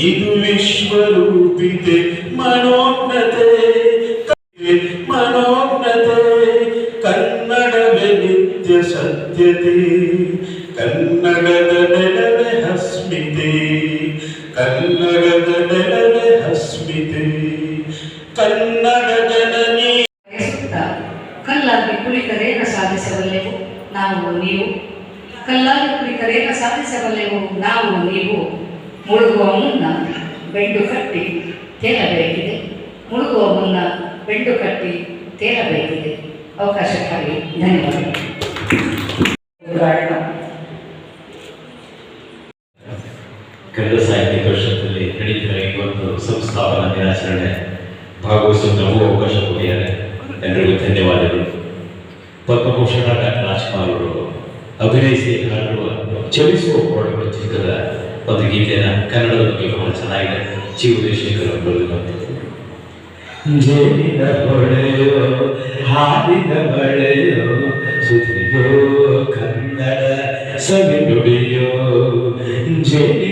ಇದು ವಿಶ್ವರೂಪಿತೆ ಮನೋಜ್ಞತೆ ಒಂದು ಸಂಸ್ಥಾಪನಾ ದಿನಾಚರಣೆ ಭಾಗವಹಿಸುವ ನಮಗೂ ಅವಕಾಶ ಕೊಟ್ಟಿದ್ದಾರೆ. ಎಲ್ಲರಿಗೂ ಧನ್ಯವಾದಗಳು. ಪದ್ಮಭೂಷಣ ಡಾಕ್ಟರ್ ರಾಜ್ಕುಮಾರ್ ಅವರು ಅಭಿನಯಿಸಿ ಹಾಡುವ, ಚಲಿಸುವ ಕೋಡಗಳು ಚಿತ್ರದ ಒಂದು ಗೀತೆನ ಕನ್ನಡದ ಬಗ್ಗೆ ಬಹಳ ಚೆನ್ನಾಗಿದೆ ಚಿ ಉದಯಶೇಖರ್ ಅವರು ಜೇನಿನ ಹೊಳೆಯೋ, ಹಾಡಿನ ಬಳೆಯೋ ಕನ್ನಡ ಸವಿ ನುಡಿಯೋ ಜೇನಿನ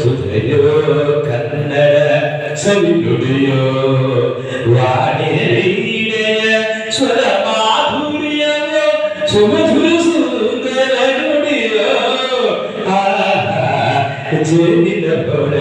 ಸುಧಿಯೋ ಕನ್ನಡ ಸವಿ ನುಡಿಯೋ ವಾಣಿಯ ಸ್ವರ ಮಾಧುರ್ಯವೋ ಸುಮಧುರ ಸುಂದರ ನುಡಿಯೋ ಆಹಾ ಜೇನಿನ ಹೊಳೆಯೋ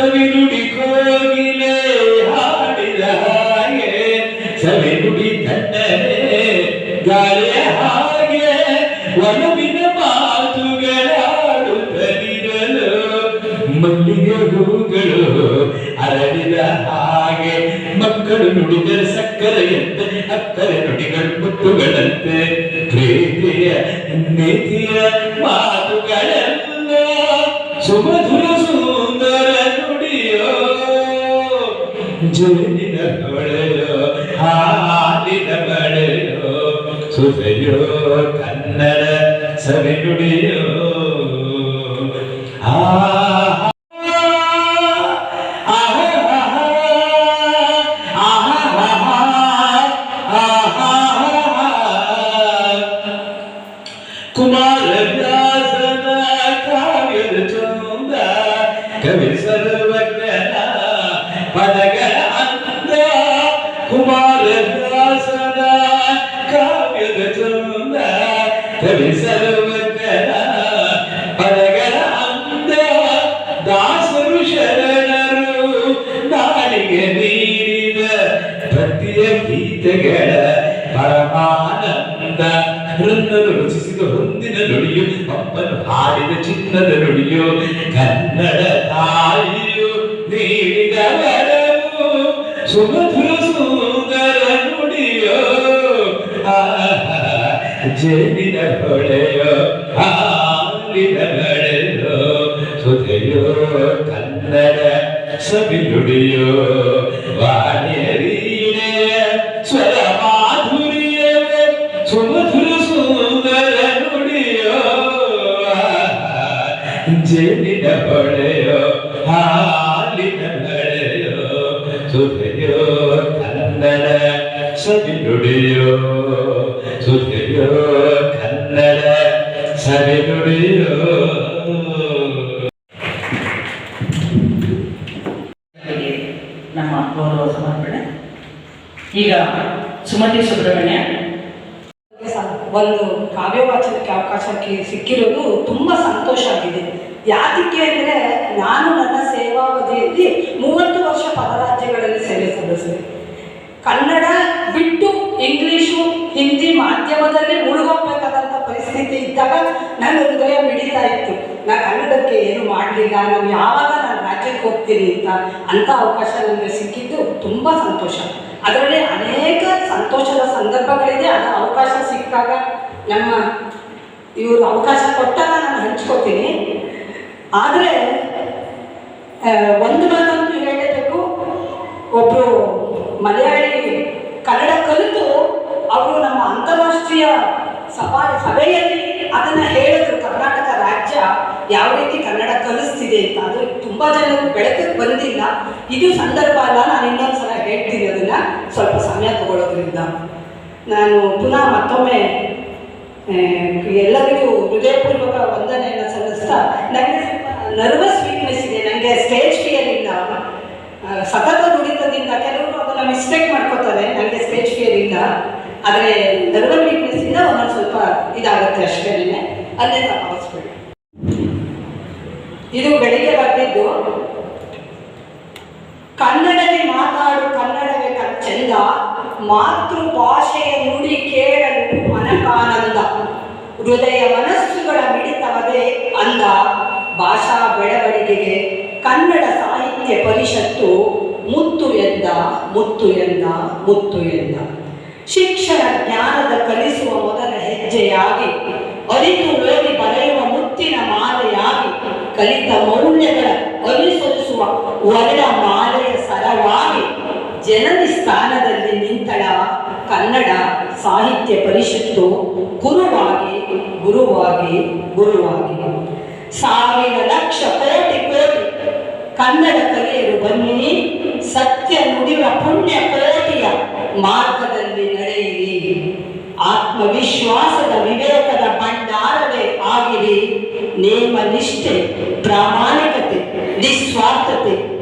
ಕವಿ ನುಡಿ ಕೋಗಿಲೆ ಹಾಡಿದ ಹಾಗೆ ಸವಿ ನುಡಿ ತನ್ನರೆ ಗಾಳಿಯ ಹಾಗೆ, ಒಲವಿನ ಮಾತುಗಳಾಡುತ್ತಲಿರಲು ಮಲ್ಲಿಗೆ ಹೂಗಳು ಅರಳಿದ ಹಾಗೆ, ಮಕ್ಕಳು ನುಡಿದರೆ ಸಕ್ಕರೆಯಂತೆ ಅಕ್ಕರೆ ನುಡಿಗಳು ಮುತ್ತುಗಳಂತೆ. ಪ್ರೀತಿಯ, ನೀತಿಯ ಮಾತುಗಳೆಲ್ಲ ಸುಧೆಯೋ ಕನ್ನಡ ಸವಿ ನುಡಿಯೋ ನಾಡಿಗೆ ನೀಡಿದ ಭಕ್ತಿಯ ಗೀತೆಗಳ ಪರಮಾನಂದ ಹೃದಯರು ರಚಿಸಿದ ಹೊಂದಿನ ನುಡಿಯು ಪಪ್ಪನು ಹಾಡಿದ ಚಿನ್ನದ ನುಡಿಯು ಕನ್ನಡ ತಾಯಿಯು ನೀಡಿದ ವರವು ಸುಮಧುರ ಸುಂದರ ನುಡಿಯೋ ಆಹಾ, ಜೇನಿನ ಹೊಳೆಯೋ ಹಾಲಿನ ಬಳೆಯೋ ಸುಧೆಯೋ ಕನ್ನಡ ಸವಿ ನುಡಿಯೋ ವಾಣಿಯ ರೀಣೆ ಸ್ವರ ಮಾಧುರ್ಯವೇ ಸುಮಧುರ ಸುಂದರ ನುಡಿಯೋ ಆಹಾ, ಜೇನಿನ ಹೊಳೆಯೋ ಹಾಲಿನ ಬಳೆಯೋ ಸುಧೆಯೋ ಕನ್ನಡ ಸವಿ ನುಡಿಯೋ ಸುಧೆಯೋ ಕನ್ನಡ ಸವಿ ನುಡಿಯೋ ನಮ್ಮ ಗೌರವ ಸಮರ್ಪಣೆ ಈಗ ಸುಮತಿ ಸುಬ್ರಹ್ಮಣ್ಯ ಒಂದು ಕಾವ್ಯ ವಾಚನಕ್ಕೆ ಅವಕಾಶಕ್ಕೆ ಸಿಕ್ಕಿರೋದು ತುಂಬ ಸಂತೋಷ ಆಗಿದೆ ಯಾತಕ್ಕೆ ಅಂದರೆ ನಾನು ನನ್ನ ಸೇವಾವಧಿಯಲ್ಲಿ ಮೂವತ್ತು ವರ್ಷ ಪರರಾಜ್ಯಗಳಲ್ಲಿ ಸೇವೆ ಸಲ್ಲಿಸಿದೆ ಕನ್ನಡ ಬಿಟ್ಟು ಇಂಗ್ಲೀಷು ಹಿಂದಿ ಮಾಧ್ಯಮದಲ್ಲಿ ಮುಳುಗೋಗ್ಬೇಕಾದಂಥ ಪರಿಸ್ಥಿತಿ ಇದ್ದಾಗ ನನ್ನ ಹೃದಯ ಮಿಡಿತಾ ಇತ್ತು. ನಾನು ಕನ್ನಡಕ್ಕೆ ಏನು ಮಾಡಲಿಲ್ಲ, ನಾನು ಯಾವಾಗ ನಾನು ರಾಜ್ಯಕ್ಕೆ ಹೋಗ್ತೀನಿ ಅಂತ ಅಂಥ ಅವಕಾಶ ನನಗೆ ಸಿಕ್ಕಿದ್ದು ತುಂಬ ಸಂತೋಷ. ಅದರಲ್ಲಿ ಅನೇಕ ಸಂತೋಷದ ಸಂದರ್ಭಗಳಿದೆ, ಅದು ಅವಕಾಶ ಸಿಕ್ಕಾಗ ನಮ್ಮ ಇವರು ಅವಕಾಶ ಕೊಟ್ಟಾಗ ನಾನು ಹಂಚ್ಕೋತೀನಿ. ಆದರೆ ಒಂದು ಮಾತಂತೂ ಹೇಳಬೇಕು. ಒಬ್ಬರು ಮಲಯಾಳಿ ಕನ್ನಡ ಕಲಿತು ಅವರು ನಮ್ಮ ಅಂತಾರಾಷ್ಟ್ರೀಯ ಸಭಾ ಸಭೆಯಲ್ಲಿ ಅದನ್ನ ಹೇಳಿದ್ರು ಕರ್ನಾಟಕ ರಾಜ್ಯ ಯಾವ ರೀತಿ ಕನ್ನಡ ಕಲಿಸ್ತಿದೆ ಅಂತ. ಅದು ತುಂಬಾ ಜನರು ಬೆಳಕಿಗೆ ಬಂದಿಲ್ಲ. ಇದು ಸಂದರ್ಭ ಅಲ್ಲ, ನಾನು ಇನ್ನೊಂದು ಸಲ ಹೇಳ್ತೀನಿ ಅದನ್ನ. ಸ್ವಲ್ಪ ಸಮಯ ತಗೊಳ್ಳೋದ್ರಿಂದ. ನಾನು ಪುನಃ ಮತ್ತೊಮ್ಮೆ ಎಲ್ಲರಿಗೂ ಹೃದಯಪೂರ್ವಕ ವಂದನೆಯನ್ನು ಸಲ್ಲಿಸ್ತಾ ನನಗೆ ನರ್ವಸ್ ವೀಕ್ನೆಸ್ ಇದೆ. ನನಗೆ ಸ್ಟೇಜ್ ಫಿಯರ್ ಇಲ್ಲ. ಸತತ ದುಡಿತದಿಂದ ಕೆಲವರು ಅದನ್ನು ಮಿಸ್ಟೇಕ್ ಮಾಡ್ಕೋತಾರೆ. ನನಗೆ ಸ್ಟೇಜ್ ಫಿಯರ್ ಇಲ್ಲ. ಆದರೆ ನರ್ವಲ್ ವೀಕ್ನೆಸ್ ಇಂದ ಒಂದೊಂದು ಸ್ವಲ್ಪ ಇದಾಗುತ್ತೆ ಅಷ್ಟೇ ಅಲ್ಲೇ ತಪ್ಪಿಸ್ಬೇಕು ಇದು ಬೆಳಿಗ್ಗೆ ಬರ್ತಿದ್ದು. ಕನ್ನಡದಲ್ಲಿ ಮಾತಾಡು, ಕನ್ನಡವೇ ಚಂದ. ಮಾತೃ ಭಾಷೆಯ ನುಡಿ ಕೇಳಲು ಮನಕಾನಂದ. ಹೃದಯ ಮನಸ್ಸುಗಳ ಮಿಡಿತವದೇ ಅಂದ ಭಾಷಾ ಬೆಳವಣಿಗೆಗೆ ಕನ್ನಡ ಸಾಹಿತ್ಯ ಪರಿಷತ್ತು ಮುತ್ತು ಎಂದ ಮುತ್ತು ಎಂದ ಮುತ್ತು ಎಂದ. ಶಿಕ್ಷಣ ಜ್ಞಾನದ ಕಲಿಸುವ ಮೊದಲ ಹೆಜ್ಜೆಯಾಗಿ, ಅರಿತು ಓದಿ ಬರೆಯುವ ಮುತ್ತಿನ ಮಾಲೆಯಾಗಿ, ಕಲಿತ ಮೌಲ್ಯಗಳ ಅನುಸರಿಸುವ ವರ್ಣ ಮಾಲೆಯ ಸರವಾಗಿ ಜನನಿ ಸ್ಥಾನದಲ್ಲಿ ನಿಂತಳ ಕನ್ನಡ ಸಾಹಿತ್ಯ ಪರಿಷತ್ತು ಗುರುವಾಗಿ ಗುರುವಾಗಿ ಗುರುವಾಗಿ. ಸಾವಿರ ಲಕ್ಷ ಕೋಟಿ ಕೋಟಿ ಕನ್ನಡ ಕಲಿಯರು ಬನ್ನಿ, ಸತ್ಯ ನುಡಿವ ಪುಣ್ಯ ಕೋಟಿಯ ಮಾರ್ಗದಲ್ಲಿ ನಿಷ್ಠೆ ಪ್ರಾಮಾಣಿಕತೆ ನಿಸ್ವಾರ್ಥತೆ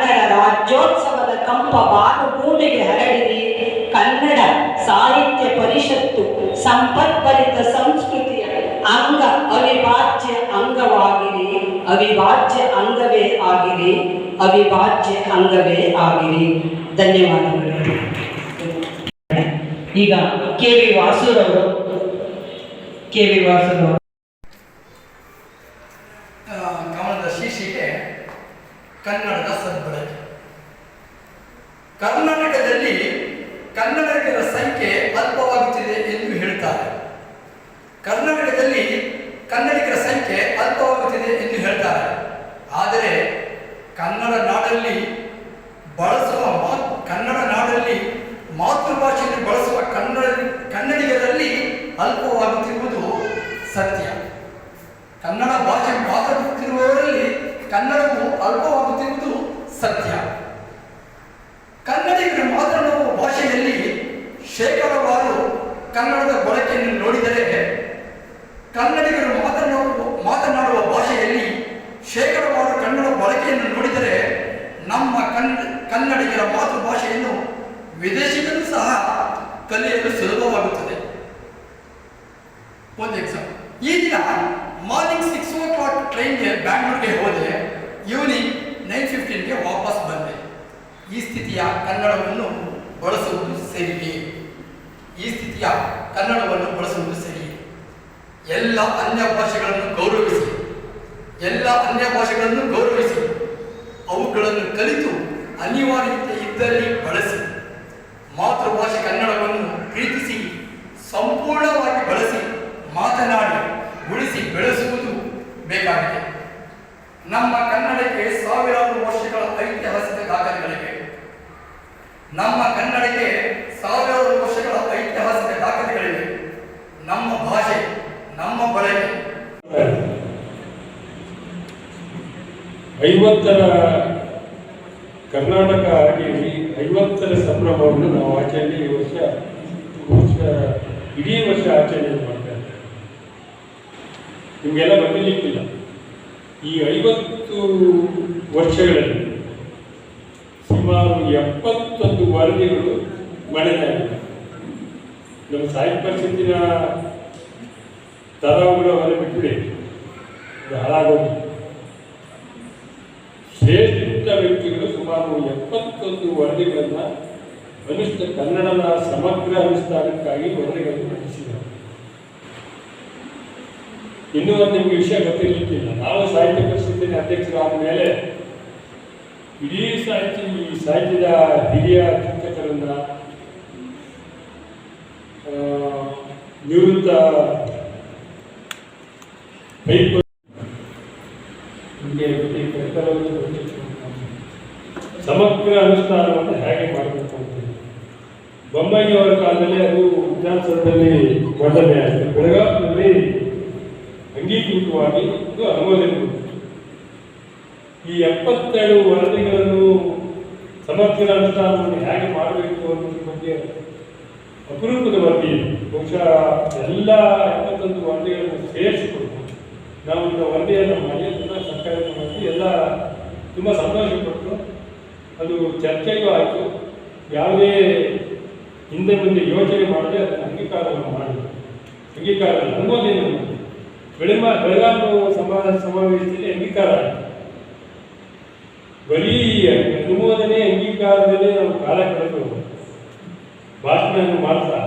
ಕನ್ನಡ ರಾಜ್ಯೋತ್ಸವದ ಕಂಪ ಭಾನುಭೂಮಿಗೆ ಹರಡಿದೆ ಕನ್ನಡ ಸಾಹಿತ್ಯ ಪರಿಷತ್ತು ಸಂಪತ್ಭರಿತ ಸಂಸ್ಕೃತಿಯ ಅಂಗ ಅವಿಭಾಜ್ಯ ಅಂಗವಾಗಿರಿ. ಅವಿಭಾಜ್ಯ ಅಂಗವೇ ಆಗಿರಿ. ಅವಿಭಾಜ್ಯ ಅಂಗವೇ ಆಗಿರಿ. ಧನ್ಯವಾದಗಳು. ಈಗ ಕೆ ವಿ ವಾಸುರವರು, ಕೆ ವಿ ವಾಸುರವರು ಕನ್ನಡದ ಸದ್ಬಳಕೆ ಕರ್ನಾಟಕದಲ್ಲಿ ಕನ್ನಡಿಗರ ಸಂಖ್ಯೆ ಅಲ್ಪವಾಗುತ್ತಿದೆ ಎಂದು ಹೇಳ್ತಾರೆ. ಕರ್ನಾಟಕದಲ್ಲಿ ಕನ್ನಡಿಗರ ಸಂಖ್ಯೆ ಅಲ್ಪವಾಗುತ್ತಿದೆ ಎಂದು ಹೇಳ್ತಾರೆ. ಆದರೆ ಕನ್ನಡ ನಾಡಲ್ಲಿ ಬಳಸುವ ಕನ್ನಡ ನಾಡಲ್ಲಿ ಮಾತೃಭಾಷೆಯನ್ನು ಬಳಸುವ ಕನ್ನಡ, ಕನ್ನಡಿಗರಲ್ಲಿ ಅಲ್ಪವಾಗುತ್ತಿರುವುದು ಸತ್ಯ. ಕನ್ನಡ ಭಾಷೆ ಮಾತಾಡುತ್ತಿರುವವರಲ್ಲಿ ಕನ್ನಡವು ಅಲ್ಪವಾಗುತ್ತಿರುವುದು ಸತ್ಯ. ಕನ್ನಡಿಗರು ಮಾತನಾಡುವ ಭಾಷೆಯಲ್ಲಿ ಶೇಕಡವಾರು ಕನ್ನಡದ ಬಳಕೆಯನ್ನು ನೋಡಿದರೆ, ಕನ್ನಡಿಗರು ಮಾತನಾಡುವ ಮಾತನಾಡುವ ಭಾಷೆಯಲ್ಲಿ ಶೇಕಡವಾರು ಕನ್ನಡ ಬಳಕೆಯನ್ನು ನೋಡಿದರೆ, ನಮ್ಮ ಕನ್ನ ಕನ್ನಡಿಗರ ಮಾತೃಭಾಷೆಯನ್ನು ವಿದೇಶಿಗರು ಸಹ ಕಲಿಯಲು ಸುಲಭವಾಗುತ್ತದೆ. ಒಂದು ಎಕ್ಸಾಂಪಲ್ ಈ ದಿನ ಮಾರ್ನಿಂಗ್ ಸಿಕ್ಸ್ ಓ ಕ್ಲಾಕ್ ಟ್ರೈನ್ಗೆ ಬ್ಯಾಂಗ್ಳೂರ್ಗೆ ಹೋದೆ. ಈವ್ನಿಂಗ್ ನೈನ್ ಫಿಫ್ಟೀನ್ಗೆ ವಾಪಸ್ ಬಂದೆ. ಈ ಸ್ಥಿತಿಯ ಕನ್ನಡವನ್ನು ಬಳಸುವುದು ಸರಿಯೇ? ಈ ಸ್ಥಿತಿಯ ಕನ್ನಡವನ್ನು ಬಳಸುವುದು ಸರಿಯೇ? ಎಲ್ಲ ಅನ್ಯ ಭಾಷೆಗಳನ್ನು ಗೌರವಿಸಿ. ಎಲ್ಲ ಅನ್ಯ ಭಾಷೆಗಳನ್ನು ಗೌರವಿಸಿ. ಅವುಗಳನ್ನು ಕಲಿತು ಅನಿವಾರ್ಯತೆ ಇದ್ದಲ್ಲಿ ಬಳಸಿ. ಮಾತೃಭಾಷೆ ಕನ್ನಡವನ್ನು ಪ್ರೀತಿಸಿ, ಸಂಪೂರ್ಣವಾಗಿ ಬಳಸಿ, ಮಾತನಾಡಿ, ಉಳಿಸಿ ಬೆಳೆಸುವುದು ಬೇಕಾಗಿದೆ ನಮ್ಮ ಕನ್ನಡಕ್ಕೆ ಸಾವಿರಾರು ವರ್ಷಗಳ ಐತಿಹಾಸಿಕ ದಾಖಲೆಗಳಿವೆ ನಮ್ಮ ಕನ್ನಡಕ್ಕೆ ಸಾವಿರಾರು ವರ್ಷಗಳ ಐತಿಹಾಸಿಕ ದಾಖಲೆಗಳಿವೆ ನಮ್ಮ ಭಾಷೆ ನಮ್ಮ ಬಳಕೆ ಐವತ್ತರ ಕರ್ನಾಟಕ ಆಗಿ ಐವತ್ತರ ಸಂಭ್ರಮವನ್ನು ನಾವು ಆಚರಣೆ ಈ ವರ್ಷ ವರ್ಷ, ಇಡೀ ವರ್ಷ ಆಚರಣೆ ಮಾಡ್ತಾ ಇದ್ದೇವೆ. ನಿಮಗೆಲ್ಲ ಗೊತ್ತಿರ್ಲಿಕ್ಕಿಲ್ಲ. ಈ ಐವತ್ತು ವರ್ಷಗಳಲ್ಲಿ ಸುಮಾರು ಎಪ್ಪತ್ತೊಂದು ವರದಿಗಳು ಮಳೆದಾಗಿದೆ ನಮ್ಮ ಸಾಹಿತ್ಯ ಪರಿಷತ್ತಿನ ತರವುಗಳ ಹೊರ ಬಿಟ್ಟರೆ ಅದು ಹಾಳಾಗೋಗಿ ಶ್ರೇಷ್ಠ ವ್ಯಕ್ತಿಗಳು ಸುಮಾರು ಎಪ್ಪತ್ತೊಂದು ವರದಿಗಳನ್ನು ಕನಿಷ್ಠ ಕನ್ನಡದ ಸಮಗ್ರ ಅನುಷ್ಠಾನಕ್ಕಾಗಿ ವರದಿಗಳನ್ನು ಮಂಡಿಸಿದರು ಇನ್ನೂ ನಿಮಗೆ ವಿಷಯ ಗೊತ್ತಿರಲಿಕ್ಕಿಲ್ಲ. ನಾವು ಸಾಹಿತ್ಯ ಪರಿಷತ್ತಿನ ಅಧ್ಯಕ್ಷರಾದ ಮೇಲೆ ಇಡೀ ಸಾಹಿತ್ಯ ಈ ಸಾಹಿತ್ಯದ ಹಿರಿಯ ಸಮಗ್ರ ಅನುಷ್ಠಾನವನ್ನು ಹೇಗೆ ಮಾಡಬೇಕು ಅಂತೇಳಿ ಬೊಮ್ಮಯ್ಯವರ ಕಾಲದಲ್ಲಿ ಅದು ವಿಧಾನಸೌಧದಲ್ಲಿ ಮಂಡನೆ ಆಯಿತು. ಬೆಳಗಾವಿನಲ್ಲಿ ಅಂಗೀಕೃತವಾಗಿ ಇದು ಅನುಮೋದನೆ ಈ ಎಪ್ಪತ್ತೆರಡು ವರದಿಗಳನ್ನು ಸಮಗ್ರ ಅನುಷ್ಠಾನವನ್ನು ಹೇಗೆ ಮಾಡಬೇಕು ಅನ್ನೋದ್ರ ಬಗ್ಗೆ ಅಪರೂಪದ ವರದಿ. ಬಹುಶಃ ಎಲ್ಲ ಎಪ್ಪತ್ತೊಂದು ವರದಿಗಳನ್ನು ಸೇರಿಸಿಕೊಂಡು ನಾವು ವರದಿಯನ್ನು ಮಾಡಿ ಅದನ್ನು ಸರ್ಕಾರಕ್ಕೆ ಮಾಡಿ ಎಲ್ಲ ತುಂಬ ಸಂತೋಷಪಟ್ಟು ಅದು ಚರ್ಚೆಯೂ ಆಯಿತು. ಯಾವುದೇ ಹಿಂದೆ ಮುಂದೆ ಯೋಚನೆ ಮಾಡದೆ ಅದನ್ನು ಅಂಗೀಕಾರವನ್ನು ಮಾಡಿ ಅಂಗೀಕಾರ ಅನುಮೋದನೆ ಮಾಡಿ ಬೆಳಮ ಬೆಳಗಾವಿ ಸಮಾಜ ಸಮಾವೇಶದಲ್ಲಿ ಅಂಗೀಕಾರ ಆಯಿತು. ಬರೀ ಅನುಮೋದನೆ, ಅಂಗೀಕಾರದಲ್ಲೇ ನಾವು ಕಾಲ ಕಳೆದು ಭಾಷಣ ಮಾಡ್ತಾ,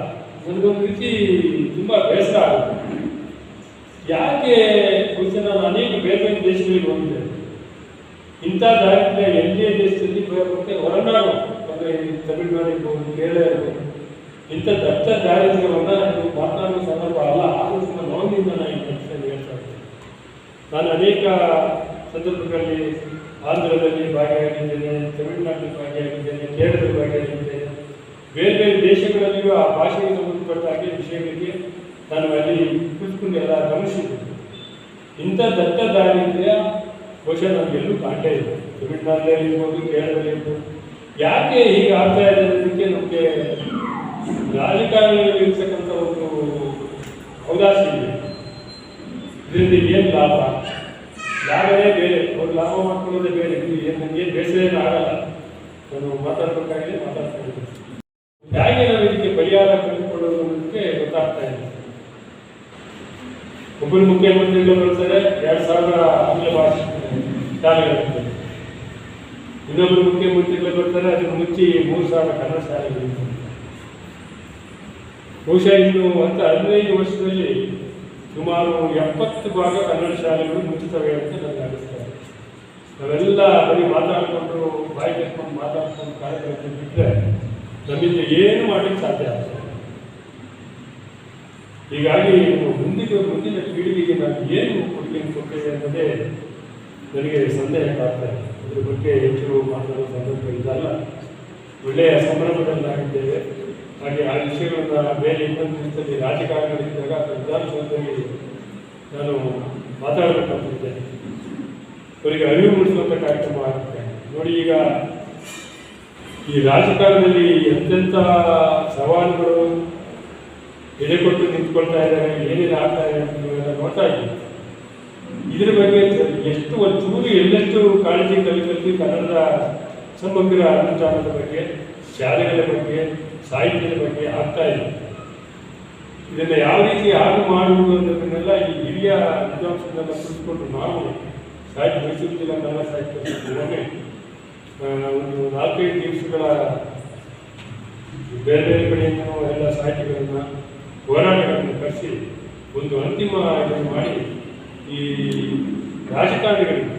ನನಗೊಂದು ರೀತಿ ತುಂಬ ಬೇಸರ ಆಗುತ್ತೆ. ಯಾಕೆ ಬಹುಶಃ ನಾನು ಅನೇಕ ಬೇರೆ ಬೇರೆ ದೇಶಗಳಿಗೆ ಹೋಗಿದ್ದೆ ಇಂಥ ದಾರಿದ್ರ್ಯ ಎಲ್ಲೇ ದೇಶದಲ್ಲಿ ಬರುತ್ತೆ ಹೊರನಾಡು ಅಂದರೆ ತಮಿಳುನಾಡು ಇರ್ಬೋದು ಕೇರಳ ಇರ್ಬೋದು ಇಂಥ ದತ್ತ ದಾರಿದ್ರ್ಯವನ್ನು ನೀವು ಮಾತನಾಡುವ ಸಂದರ್ಭ ಅಲ್ಲ ಆದರೂ ಸಹ ನೋವಿನಿಂದ ನಾನು ಹೇಳ್ತಾ ಇದ್ದೀನಿ. ನಾನು ಅನೇಕ ಸಂದರ್ಭಗಳಲ್ಲಿ ಆಂಧ್ರದಲ್ಲಿ ಭಾಗಿಯಾಗಿದ್ದೇನೆ, ತಮಿಳುನಾಡಿನಲ್ಲಿ ಭಾಗಿಯಾಗಿದ್ದೇನೆ, ಕೇರಳದಲ್ಲಿ ಭಾಗಿಯಾಗಿದ್ದೇನೆ. ಬೇರೆ ಬೇರೆ ದೇಶಗಳಲ್ಲಿಯೂ ಆ ಭಾಷೆಗೆ ಸಂಬಂಧಪಟ್ಟ ವಿಷಯಗಳಿಗೆ ನಾನು ಅಲ್ಲಿ ಕೂತ್ಕೊಂಡು ಎಲ್ಲ ಗಮನಿಸಿದ್ದೇನೆ. ಇಂಥ ದಟ್ಟ ದಾರಿದ್ರ್ಯ ಬಹುಶಃ ನಮಗೆಲ್ಲೂ ಕಾಣ್ತಾ ಇದೆ ತಮಿಳುನಾಡಿನಲ್ಲಿ ಇರ್ಬೋದು, ಕೇರಳದಲ್ಲಿ ಇರ್ಬೋದು. ಯಾಕೆ ಹೀಗೆ ಆಗ್ತಾ ಇದೆ ಅನ್ನೋದಕ್ಕೆ ನಮಗೆ ರಾಜಕಾರಣದಲ್ಲಿ ಇರ್ತಕ್ಕಂಥ ಒಂದು ಅವಕಾಶ ಇದೆ. ಇದರಿಂದ ಏನು ಲಾಭ? ಲಾಭವೇ ಬೇರೆ. ಅವ್ರು ಲಾಭ ಮಾಡ್ಕೊಳ್ಳೋದೇ ಬೇರೆ. ಇದು ಏನು ನನಗೆ ಬೇಸರ ಆಗಲ್ಲ. ನಾನು ಮಾತಾಡ್ಬೇಕಾಗಿದೆ ಮಾತಾಡ್ತಾ ಇದ್ದೀನಿ ಹೇಗೆ ನಾವು ಇದಕ್ಕೆ ಪರಿಹಾರ ಕಂಡುಕೊಳ್ಳೋದು ಅನ್ನೋದಕ್ಕೆ ಗೊತ್ತಾಗ್ತಾ ಇದೆ ಒಬ್ಬರು ಮುಖ್ಯಮಂತ್ರಿಗಳು ಬರ್ತಾರೆ ಎರಡು ಸಾವಿರ ಆಂಗ್ಲ ಭಾಷೆ ಶಾಲೆಗಳಿರ್ತದೆ ಇನ್ನೊಬ್ಬರು ಮುಖ್ಯಮಂತ್ರಿಗಳು ಬರ್ತಾರೆ ಅದನ್ನು ಮುಚ್ಚಿ ಮೂರು ಸಾವಿರ ಕನ್ನಡ ಶಾಲೆಗಳಿರ್ತದೆ ಬಹುಶಃ ಇನ್ನು ಅಂತ ಹದಿನೈದು ವರ್ಷದಲ್ಲಿ ಸುಮಾರು ಎಪ್ಪತ್ತು ಭಾಗ ಕನ್ನಡ ಶಾಲೆಗಳು ಮುಚ್ಚುತ್ತವೆ ಅಂತ ನನಗೆ ಅನಿಸ್ತಾರೆ ನಾವೆಲ್ಲ ಬರೀ ಮಾತಾಡಿಕೊಂಡು, ಬಾಯಿ ಕಟ್ಕೊಂಡು ಮಾತಾಡ್ಕೊಂಡು ಕಾರ್ಯಕ್ರಮ ಬಿಟ್ಟರೆ ನಮ್ಮಿಂದ ಏನು ಮಾಡಲಿಕ್ಕೆ ಸಾಧ್ಯ ಆಗ್ತದೆ ಹೀಗಾಗಿ ಮುಂದಿನ ಮುಂದಿನ ಪೀಳಿಗೆಗೆ ನಾವು ಏನು ಕೊಡುಗೆ ಕೊಟ್ಟಿದೆ ಅನ್ನೋದೇ ನನಗೆ ಸಂದೇಹ ಕಾಡ್ತಾ ಇದೆ. ಅದ್ರ ಬಗ್ಗೆ ಹೆಚ್ಚು ಮಾತಾಡೋ ಸಂದರ್ಭ ಇದ್ದಲ್ಲ. ಒಳ್ಳೆಯ ಸಂಭ್ರಮದಲ್ಲಾಗಿದ್ದೇವೆ ಹಾಗೆ ಆ ವಿಷಯಗಳನ್ನ ಬೇರೆ ಇನ್ನೊಂದು ರಾಜಕಾರಣಗಳಿದ್ದಾಗ ವಿಧಾನಸೌಧದಲ್ಲಿ ನಾನು ಮಾತಾಡಬೇಕಂತಿದ್ದೇನೆ ಅವರಿಗೆ ಅರಿವು ಮೂಡಿಸುವಂಥ ಕಾರ್ಯಕ್ರಮ ಆಗುತ್ತೆ. ನೋಡಿ ಈಗ ಈ ರಾಜಕಾರಣದಲ್ಲಿ ಎಂತೆಂಥ ಸವಾಲುಗಳು ಎದೆ ಕೊಟ್ಟು ನಿಂತ್ಕೊಳ್ತಾ ಇದ್ದಾರೆ, ಏನೇನು ಆಗ್ತಾ ಇದೆ ಅಂತ ನೋಡ್ತಾ ಇದ್ದೀವಿ ಇದ್ರ ಬಗ್ಗೆ ಎಷ್ಟು ಒಂಚೂರು ಎಲ್ಲೆಷ್ಟು ಕಾಳಜಿ ಕಲಿಕಲ್ಲಿ ಕನ್ನಡದ ಸಮಗ್ರ ಅನುಷ್ಠಾನದ ಬಗ್ಗೆ, ಶಾಲೆಗಳ ಬಗ್ಗೆ, ಸಾಹಿತ್ಯದ ಬಗ್ಗೆ ಆಗ್ತಾ ಇದೆ. ಇದನ್ನ ಯಾವ ರೀತಿ ಹಾಳು ಮಾಡುವುದು ಅನ್ನೋದನ್ನೆಲ್ಲ ಈ ಹಿರಿಯ ವಿದ್ವಾಂಸರನ್ನೆಲ್ಲ ಕುಳಿತುಕೊಂಡು ನಾವು ಸಾಹಿತ್ಯ, ಮೈಸೂರು ಜಿಲ್ಲಾ ಕನ್ನಡ ಸಾಹಿತ್ಯ ಒಂದು ನಾಲ್ಕೈದು ದಿವಸಗಳ ಬೇರೆ ಬೇರೆ ಕಡೆಯಿಂದ ಎಲ್ಲ ಸಾಹಿತ್ಯಗಳನ್ನು ಹೋರಾಟಗಳನ್ನು ಕರೆಸಿ ಒಂದು ಅಂತಿಮ ಇದನ್ನು ಮಾಡಿ ಈ ರಾಜಕಾರಣಿಗಳಿಗೆ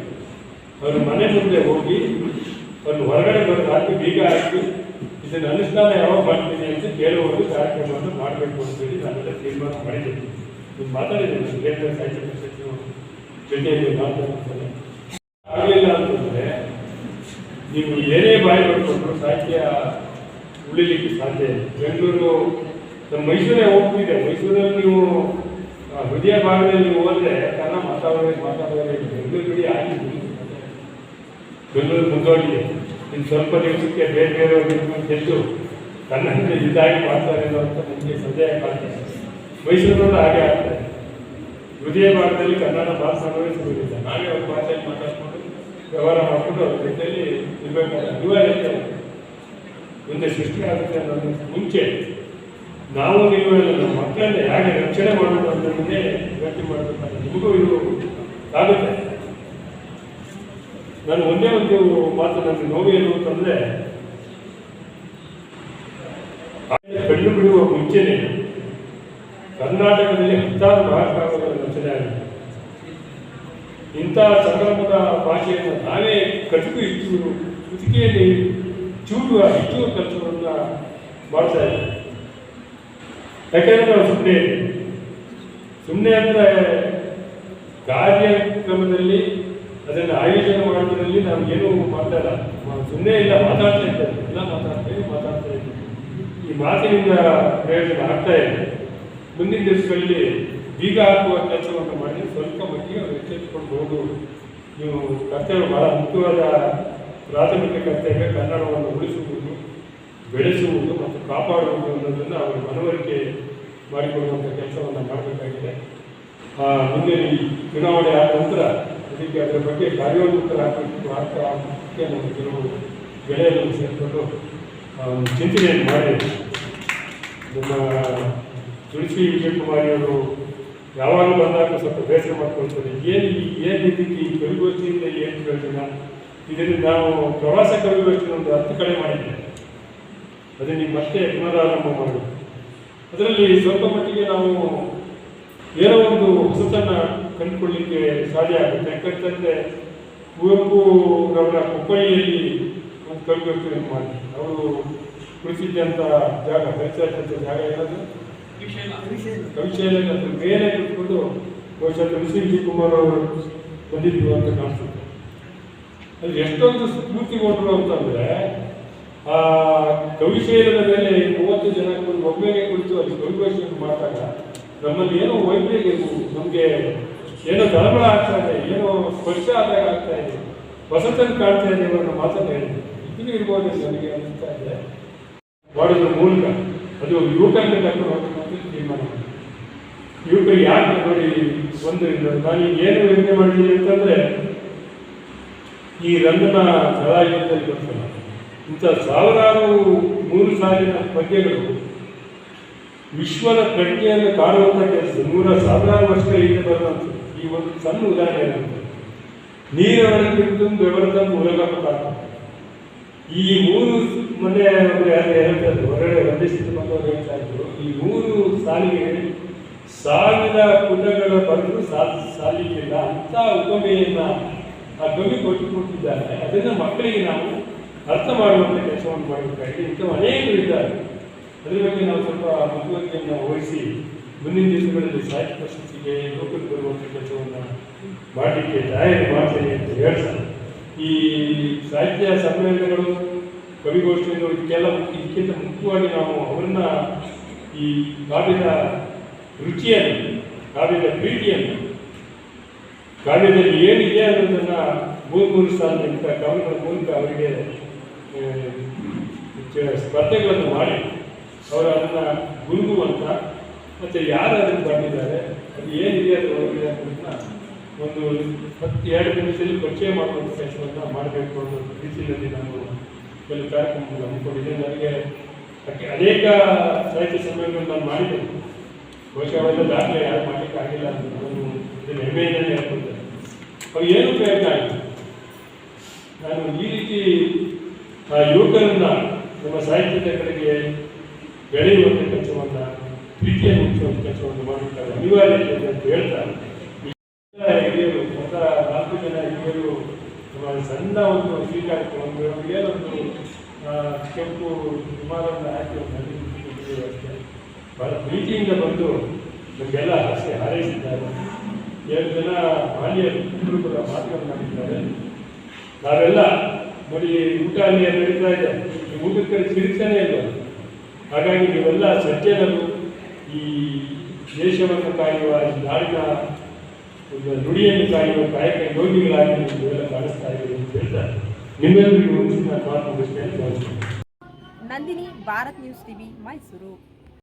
ಅವರು ಮನೆ ಮುಂದೆ ಹೋಗಿ ಅವ್ರನ್ನ ಹೊರಗಡೆ ಬಂದು ಹಾಕಿ ಬೀಗ ಹಾಕಿ, ಇದನ್ನು ಅನುಷ್ಠಾನ ಯಾವಾಗ ಮಾಡ್ತೀನಿ ಅಂತ ಕೇಳುವವರು ಕಾರ್ಯಕ್ರಮವನ್ನು ಮಾಡಬೇಕು ಅಂತೇಳಿ ನಾನೆಲ್ಲ ತೀರ್ಮಾನ ಮಾಡಿದ್ದೀನಿ ನೀವು ಮಾತಾಡಿದ್ದೀನಿ ಕೇಂದ್ರ ಸಾಹಿತ್ಯ ಸಚಿವ ಜೊತೆಯಲ್ಲಿ ಮಾತಾಡ್ತಾರೆ ಆಗಲಿಲ್ಲ ಅಂತಂದರೆ ನೀವು ಏನೇ ಬಾಯಿ ಮಾಡಿಕೊಂಡ್ರು ಸಾಹಿತ್ಯ ಉಳಿಲಿಕ್ಕೆ ಸಾಧ್ಯ ಇಲ್ಲ. ಬೆಂಗಳೂರು, ನಮ್ಮ ಮೈಸೂರೇ ಹೋಗ್ತಿದೆ. ಮೈಸೂರಲ್ಲಿ ನೀವು ಹೃದಯ ಭಾಗದಲ್ಲಿ ನೀವು ಹೋದ್ರೆ ಕನ್ನಡ ಮಾತಾಡೋದೇ ಮಾತಾಡೋದೇ. ಬೆಂಗಳೂರು ಬಿಡಿ ಆಗಿದೆ. ಬೆಂಗಳೂರು ಮುಂದೋಗಿದೆ ಇನ್ನು ಸ್ವಲ್ಪ ದಿವಸಕ್ಕೆ ಬೇರೆ ಬೇರೆ ಗೆದ್ದು ತನ್ನ ಇದಾಗಿ ಮಾಡ್ತಾರೆ ಅಂತ ನನಗೆ ಸಂದೇಹ ಕಾಣ್ತದೆ ಮೈಸೂರಿನಲ್ಲೂ ಹಾಗೆ ಆಗ್ತದೆ ಹೃದಯ ಭಾಗದಲ್ಲಿ ಕನ್ನಡ ಮಾತನಾಡೋದೇ ಸಿಗುವುದಿಲ್ಲ ನಾವೇ ಅವ್ರ ಭಾಷೆಯಲ್ಲಿ ಮಾತಾಡ್ಕೊಂಡು ವ್ಯವಹಾರ ಮಾಡಿಕೊಂಡು ಅವ್ರ ಜೊತೆಯಲ್ಲಿ ಇರಬೇಕಾದ್ರೆ ಅನಿವಾರ್ಯತೆ ಮುಂದೆ ಸೃಷ್ಟಿ ಆಗುತ್ತೆ ಅನ್ನೋದಕ್ಕೆ ಮುಂಚೆ. ನಾವು ನೀವು ನಮ್ಮ ಮಕ್ಕಳನ್ನ ಹೇಗೆ ರಕ್ಷಣೆ ಮಾಡೋದು ಅನ್ನೋದನ್ನೇ ಯೋಚನೆ ಮಾಡಬೇಕಾದ್ರೆ ನಿಮಗೂ ಇದು ಆಗುತ್ತೆ. ನಾನು ಒಂದೇ ಒಂದು ಮಾತು ನನಗೆ ನೋವು ಏನು ಅಂತಂದರೆ ಕಣ್ಣು ಬಿಡುವ ಮುಂಚೆನೆ ಕರ್ನಾಟಕದಲ್ಲಿ ಹತ್ತಾರು ಮಹಾಕಾವ್ಯಗಳ ರಚನೆ ಆಗಿದೆ. ಇಂಥ ಸಂದರ್ಭದ ಭಾಷೆಯನ್ನು ನಾವೇ ಕಟುಕು ಇಟ್ಟು ಕುತಿಕೆಯಲ್ಲಿ ಚೂಡುವ ಹೆಚ್ಚುವ ಕೆಲಸವನ್ನು ಮಾಡ್ತಾ ಇದ್ದೀವಿ. ಯಾಕೆಂದ್ರೆ ನಾವು ಸುಮ್ಮನೆ ಸುಮ್ಮನೆ ಅಂದರೆ ಕಾರ್ಯಕ್ರಮದಲ್ಲಿ, ಅದನ್ನು ಆಯೋಜನೆ ಮಾಡೋದ್ರಲ್ಲಿ ನಾವು ಏನೂ ಮಾಡ್ತಾ ಇಲ್ಲ ಸುಮ್ಮನೆ ಇಲ್ಲ ಮಾತಾಡ್ತಾ ಇದ್ದೇವೆ. ಎಲ್ಲ ಮಾತಾಡ್ತೇವೆ, ಮಾತಾಡ್ತಾ ಇದ್ದೀವಿ. ಈ ಮಾತಿನಿಂದ ಪ್ರಯೋಜನ ಆಗ್ತಾ ಇದೆ. ಮುಂದಿನ ದಿವಸಗಳಲ್ಲಿ ಬೀಗ ಹಾಕುವ ಕೆಲಸವನ್ನು ಮಾಡಿ, ಸ್ವಲ್ಪ ಮಟ್ಟಿಗೆ ಅವರು ಎಚ್ಚೆತ್ತುಕೊಂಡು ಹೋಗುವುದು ನೀವು ಕರ್ತವ್ಯ ಬಹಳ ಮುಖ್ಯವಾದ ಪ್ರಾಥಮಿಕ ಕರ್ತವ್ಯ ಕನ್ನಡವನ್ನು ಉಳಿಸುವುದು ಬೆಳೆಸುವುದು ಮತ್ತು ಕಾಪಾಡುವುದು ಅನ್ನೋದನ್ನು ಅವರು ಮನವರಿಕೆ ಮಾಡಿಕೊಡುವಂಥ ಕೆಲಸವನ್ನು ಮಾಡಬೇಕಾಗಿದೆ. ಮುಂದೆ ಈ ಚುನಾವಣೆ ಆದ ನಂತರ ಅದಕ್ಕೆ ಅದರ ಬಗ್ಗೆ ಕಾರ್ಯೋನ್ಮುಖರ ಹಾಕಬೇಕು ಆಗ್ತಾ ಆಗಲಿಕ್ಕೆ ನಮ್ಮ ಕೆಲವು ಗೆಳೆಯರು ಸೇರಿಕೊಂಡು ಚಿಂತನೆಯನ್ನು ಮಾಡಿ ನಮ್ಮ ತುಳಸಿ ವಿಜಯಕುಮಾರಿಯವರು ಯಾವಾಗಲೂ ಬಂದಾಗ ಸ್ವಲ್ಪ ಬೇಸರ ಮಾಡ್ಕೊಳ್ತಾರೆ. ಏನು ಏನು ರೀತಿ ಈ ಕವಿಗೋಷ್ಠಿಯಿಂದ ಏನು ಪ್ರಯೋಜನ? ಇದರಿಂದ ನಾವು ಪ್ರವಾಸ ಕವಿಗೋಷ್ಠಿ ಒಂದು ಹತ್ತು ಕಡೆ ಮಾಡಿದ್ದೇವೆ. ಅದನ್ನು ನೀವು ಮತ್ತೆ ಪುನರಾರಂಭ ಮಾಡಿ ಅದರಲ್ಲಿ ಸ್ವಲ್ಪ ಮಟ್ಟಿಗೆ ನಾವು ಏನೋ ಒಂದು ಹೊಸತನ್ನು ಕಂಡುಕೊಳ್ಳಿಕ್ಕೆ ಸಾಧ್ಯ ಆಗುತ್ತೆ. ಯಾಕಂತಂದರೆ ಕುವೆಂಪುರವರ ಕೊಪ್ಪಳಿಯಲ್ಲಿ ಒಂದು ಕವಿಗೋಷ್ಠಿಯನ್ನು ಮಾಡಿ ಅವರು ಕುಳಿಸಿದ್ದಂಥ ಜಾಗ ಪರಿಸರದಂಥ ಜಾಗ ಏನದು ಕವಿಶೈಲ ಅದ್ರ ಮೇಲೆ ಕುತ್ಕೊಂಡು ಬಹುಶಃ ತುಳಸಿ ಕುಮಾರ್ ಅವರು ಬಂದಿದ್ರು ಅಂತ ಕಾಣಿಸುತ್ತೆ. ಅದು ಎಷ್ಟೊಂದು ಸ್ಫೂರ್ತಿಗೊಂಡ್ರು ಅಂತಂದ್ರೆ ಆ ಕವಿಶೈಲದ ಮೇಲೆ ಮೂವತ್ತು ಜನ ಒಮ್ಮೆಗೆ ಕುಳಿತು ಅಲ್ಲಿ ಕವಿಭಾಷೆಯನ್ನು ಮಾಡಿದಾಗ ನಮ್ಮಲ್ಲಿ ಏನೋ ವೈದ್ಯರಿಗೆ ನಮಗೆ ಏನೋ ತಳಮಳ ಆಗ್ತಾ ಇದೆ, ಏನೋ ಸ್ಪರ್ಶ ಆದಾಗ ಆಗ್ತಾ ಇದೆ, ವಸಂತನ ಕಾಣ್ತಾ ಇದೆ ಅನ್ನೋ ಮಾತನ್ನು ಹೇಳಿದೆ ಇದನ್ನು ಇರ್ಬೋದು ನನಗೆ ಅನಿಸ್ತಾ ಇದೆ. ಮಾಡೋದ್ರ ಮೂಲಕ. ಅದು ಯುವಕರನ್ನ ಕರ್ಕೊಂಡು ತೀರ್ಮಾನ ಮಾಡಿದೆ. ಯುವಕರಿಗೆ ಯಾಕೆ ನೋಡಿ ಒಂದು ನಾನು ಏನು ಯೋಚನೆ ಮಾಡಿದ್ದೀನಿ ಅಂತಂದ್ರೆ ಈ ರಂಗನ ಕಲಾಯುಗದಲ್ಲಿ ಬರ್ತಲ್ಲ. ಇಂಥ ಸಾವಿರಾರು ಮೂರು ಸಾವಿರ ಪದ್ಯಗಳು ವಿಶ್ವದ ಪ್ರಜ್ಞೆಯನ್ನು ಕಾಣುವಂಥ ಕೆಲಸ. ನೂರ ಸಾವಿರಾರು ವರ್ಷಗಳ ಹಿಂದೆ ಬರುವಂಥ ಈ ಒಂದು ಸಣ್ಣ ಉದಾಹರಣೆ ಏನಂತ ಬಿಟ್ಟು ಬೆವರದಂತ ಈ ಮೂರು ಮೊನ್ನೆ ಯಾರು ಹೇಳ್ತಾರೆ, ಹೊರಗಡೆ ವಂದಿಸಿದ ಬಂದವರು ಹೇಳ್ತಾ ಇದ್ರು. ಈ ಮೂರು ಸಾಲಿಗೆ ಸಾವಿರ ಪುಟಗಳ ಬರೆದು ಸಾ ಸಾಲಿಗಿಲ್ಲ ಅಂತ ಉಪಮೆಯನ್ನು ಆ ಕವಿ ಕೊಟ್ಟು ಕೊಟ್ಟಿದ್ದಾರೆ. ಅದನ್ನ ಮಕ್ಕಳಿಗೆ ನಾವು ಅರ್ಥ ಮಾಡುವಂಥ ಕೆಲಸವನ್ನು ಮಾಡಬೇಕಾಗಿದೆ ಇಂಥ ಅನೇಕರು ಇದ್ದಾರೆ. ಅದರ ಬಗ್ಗೆ ನಾವು ಸ್ವಲ್ಪ ಮುತುವರ್ಜಿಯನ್ನು ವಹಿಸಿ ಮುಂದಿನ ದಿವಸಗಳಲ್ಲಿ ಸಾಹಿತ್ಯ ಪ್ರಶಸ್ತಿಗೆ ಲೋಕಕ್ಕೆ ಬರುವಂಥ ಕೆಲಸವನ್ನು ಮಾಡಲಿಕ್ಕೆ ತಯಾರಿ ಮಾಡ್ತೇನೆ ಅಂತ ಹೇಳ್ತಾರೆ. ಈ ಸಾಹಿತ್ಯ ಸಮ್ಮೇಳನಗಳು, ಕವಿಗೋಷ್ಠಿಗಳು ಇದಕ್ಕೆಲ್ಲ ಇದಕ್ಕಿಂತ ಮುಖ್ಯವಾಗಿ ನಾವು ಅವರನ್ನ ಈ ಕಾವ್ಯದ ರುಚಿಯನ್ನು, ಕಾವ್ಯದ ಪ್ರೀತಿಯನ್ನು, ಕಾವ್ಯದಲ್ಲಿ ಏನಿದೆ ಅನ್ನೋದನ್ನು ಮೂರು ಮೂರು ಸ್ಥಾನದಿಂದ ಕವನಗಳ ಮೂಲಕ ಅವರಿಗೆ ಸ್ಪರ್ಧೆಗಳನ್ನು ಮಾಡಿ ಅವರು ಅದನ್ನು ಗುರುಗುವಂತ ಮತ್ತು ಯಾರು ಅದನ್ನು ಬಂದಿದ್ದಾರೆ, ಅದು ಏನಿದೆ ಅಂತ ಒಳಗಿದೆ ಅನ್ನೋದನ್ನ ಒಂದು ಹತ್ತು, ಎರಡು ನಿಮಿಷದಲ್ಲಿ ಪರಿಚಯ ಮಾಡುವಂಥ ಕೆಲಸವನ್ನು ಮಾಡಬೇಕು ಅನ್ನೋ ರೀತಿಯಲ್ಲಿ ನಾನು ಕೆಲವು ಕಾರ್ಯಕ್ರಮಗಳು ಹಮ್ಮಿಕೊಂಡಿದ್ದೆ. ನನಗೆ ಅನೇಕ ಸಾಹಿತ್ಯ ಸಮ್ಮೇಳನಗಳು ನಾನು ಮಾಡಿದ್ದೇನೆ ಬಹುಶಃ ದಾಖಲೆ ಯಾರು ಮಾಡಲಿಕ್ಕೆ ಆಗಿಲ್ಲ ಅಂತ ನಾನು ಇದನ್ನು ಹೆಮ್ಮೆಯಿಂದಲೇ ಹೇಳ್ಕೊಳ್ತೇನೆ. ಅವು ಏನು ಪ್ರಯತ್ನ ಆಯಿತು ನಾನು ಈ ರೀತಿ ಆ ಯುವಕರನ್ನ ನಮ್ಮ ಸಾಹಿತ್ಯದ ಕಡೆಗೆ ಬೆಳೆಯುವಂಥ ಕೆಲಸವನ್ನು, ಪ್ರೀತಿಯ ಮುಚ್ಚುವಂಥ ಕೆಲಸವನ್ನು ಮಾಡುತ್ತಾರೆ ಅನಿವಾರ್ಯತೆ ಇದೆ ಅಂತ ಹೇಳ್ತಾ ಹಿರಿಯರು, ಹೊಸ ನಾಲ್ಕು ಜನ ಹಿರಿಯರು ನಮ್ಮ ಸಣ್ಣ ಒಂದು ಸ್ವೀಕಾರ ಒಂದು ಏನೊಂದು ಕೆಂಪು ವಿಮಾನವನ್ನು ಹಾಕಿ ಒಂದು ಬಹಳ ಪ್ರೀತಿಯಿಂದ ಬಂದು ನಮಗೆಲ್ಲ ಆಸೆ ಹಾರೈಸಿದ್ದಾರೆ. ಎರಡು ಜನ ಬಾಲ್ಯ ಕೂಡ ಮಾತುಗಳನ್ನು ಮಾಡಿದ್ದಾರೆ. ನಾವೆಲ್ಲ ನೋಡಿ, ಊಟ ಅಲ್ಲಿ ನಡೀತಾ ಇದೆ. ಊಟಕ್ಕೆ ಸಿಗುತ್ತಾನೆ ಇಲ್ಲ. ಹಾಗಾಗಿ ನೀವೆಲ್ಲ ಸಜ್ಜನರು ಈ ದೇಶವನ್ನು ಕಾಯುವ ನಾಡಿನ ಒಂದು ನುಡಿಯನ್ನು ಕಾಯುವ ಕಾಯಕ ಯೋಗಿಗಳಾಗಿ ನೀವೆಲ್ಲ ಕಾಣಿಸ್ತಾ ಇದ್ದೀರಿ ಅಂತ ಹೇಳ್ತಾರೆ ನಿಮ್ಮೆಲ್ಲರಿಗೂ ನಾನು ಮಾತು ಮುಗಿಸ್ತೇನೆ ನಂದಿನಿ, ಭಾರತ್ ನ್ಯೂಸ್ ಟಿವಿ, ಮೈಸೂರು.